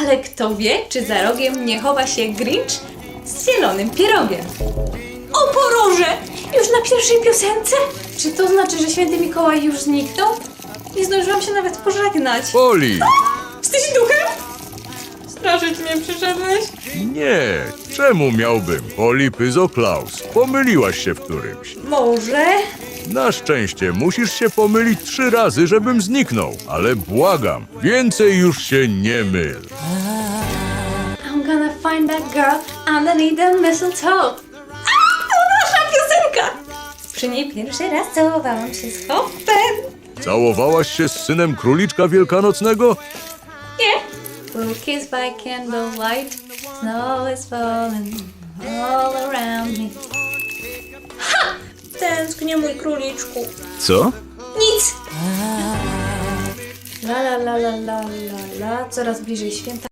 Ale kto wie, czy za rogiem nie chowa się Grinch z zielonym pierogiem. O poroże! Już na pierwszej piosence? Czy to znaczy, że święty Mikołaj już zniknął? Nie zdążyłam się nawet pożegnać. Poli! Jesteś duchem? Straszyć mnie przyszedłeś? Nie, czemu miałbym? Poli Pyzoklaus. Pomyliłaś się w którymś. Może? Na szczęście musisz się pomylić trzy razy, żebym zniknął. Ale błagam, więcej już się nie myl. I'm gonna find that girl underneath the mistletoe. A, to nasza piosenka! Przy niej pierwszy raz całowałam się z Hopem. Całowałaś się z synem króliczka wielkanocnego? Nie. We'll kiss by candlelight. Snow is falling all Tęsknię mój króliczku. Co? Nic! La la la la la la la. Coraz bliżej święta.